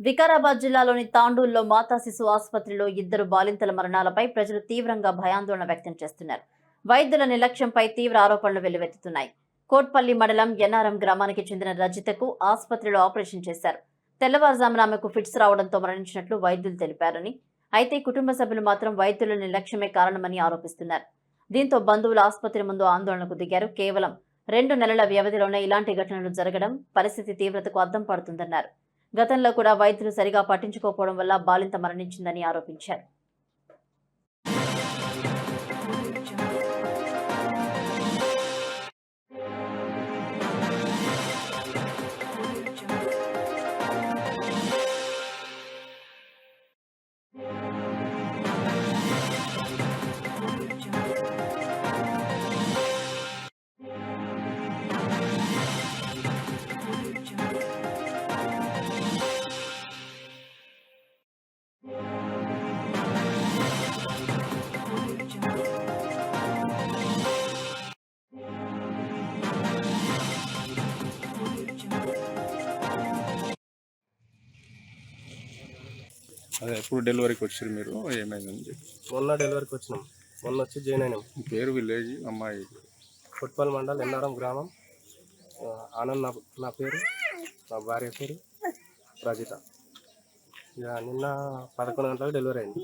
వికారాబాద్ జిల్లాలోని తాండూల్లో మాతా శిశు ఆసుపత్రిలో ఇద్దరు బాలింతల మరణాలపై ప్రజలు తీవ్రంగా భయాందోళన వ్యక్తం చేస్తున్నారు. వైద్యుల నిర్లక్ష్యంపై తీవ్ర ఆరోపణలు వెల్లువెత్తుతున్నాయి. కోట్పల్లి మండలం ఎన్ఆర్ఎం గ్రామానికి చెందిన రజితకు ఆసుపత్రిలో ఆపరేషన్ చేశారు. తెల్లవారుజామున ఆమెకు ఫిట్స్ రావడంతో మరణించినట్లు వైద్యులు తెలిపారని అయితే కుటుంబ సభ్యులు మాత్రం వైద్యుల నిర్లక్ష్యమే కారణమని ఆరోపిస్తున్నారు. దీంతో బంధువులు ఆసుపత్రి ముందు ఆందోళనకు దిగారు. కేవలం రెండు నెలల వ్యవధిలోనే ఇలాంటి ఘటనలు జరగడం పరిస్థితి తీవ్రతకు అద్దం పడుతుందన్నారు. గతంలో కూడా వైద్యులు సరిగా పట్టించుకోకపోవడం వల్ల బాలింత మరణించిందని ఆరోపించారు. అదే ఎప్పుడు డెలివరీకి వచ్చారు మీరు? ఏమైందని చెప్పి మొన్న డెలివరీకి వచ్చినాం. మొన్న వచ్చి జాయిన్ అయినాం. మీ పేరు విలేజ్ అమ్మాయి? కొట్పల్లి మండల్ ఎన్నారం గ్రామం. ఆనంద్ నా నా పేరు నా భార్య పేరు రజిత. ఇక నిన్న పదకొండు గంటలకు డెలివరీ అయింది.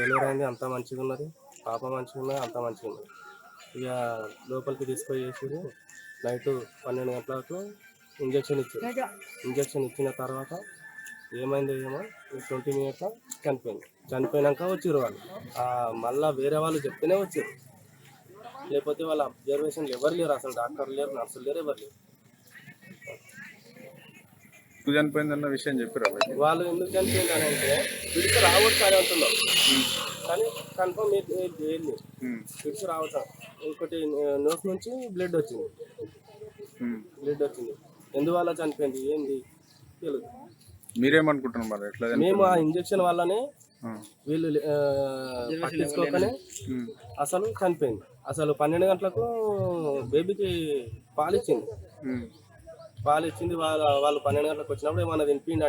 డెలివరీ అయింది అంతా మంచిగా ఉన్నది. పాప మంచిగా ఉన్నది అంతా మంచిగా ఉన్నది. ఇక లోపలికి తీసుకొని చేసారు నైట్ పన్నెండు గంటలకు ఇంజక్షన్ ఇచ్చారు ఇంజక్షన్ ఇచ్చిన తర్వాత ఏమైందో ఏమో ట్వంటీ మినిట్స్ చనిపోయింది. చనిపోయినాక వచ్చిర్రు వాళ్ళు. ఆ, మళ్ళా వేరే వాళ్ళు చెప్తేనే వచ్చారు లేకపోతే వాళ్ళ అబ్జర్వేషన్ ఎవరు లేరు అసలు డాక్టర్ లేరు నర్సులు లేరు ఎవరు లేరు. ఎందుకు చనిపోయిందన్న విషయం చెప్పిరా? వాళ్ళు? ఎందుకు చనిపోయిందని అంటే పిడిచి రావచ్చు అని అంటున్నారు. కానీ కన్ఫర్మ్ ఉమ్, పిడిచి రావటం ఇంకోటి నోస్ నుంచి బ్లడ్ వచ్చింది. బ్లడ్ వచ్చింది. ఎందువల్ల చనిపోయింది? ఏంది? తెలియదు మీరేమనుకుంటున్నారు మరి? ఎట్లా? మేము ఆ ఇంజక్షన్ వల్లనే వీళ్ళు పట్టించుకోకనే అసలు చనిపోయింది. అసలు పన్నెండు గంటలకు బేబీకి పాలు ఇచ్చింది ఉమ్. పాలు ఇచ్చింది వాళ్ళ వాళ్ళు పన్నెండు గంటలకు వచ్చినప్పుడు ఏమన్నా తినిపిండి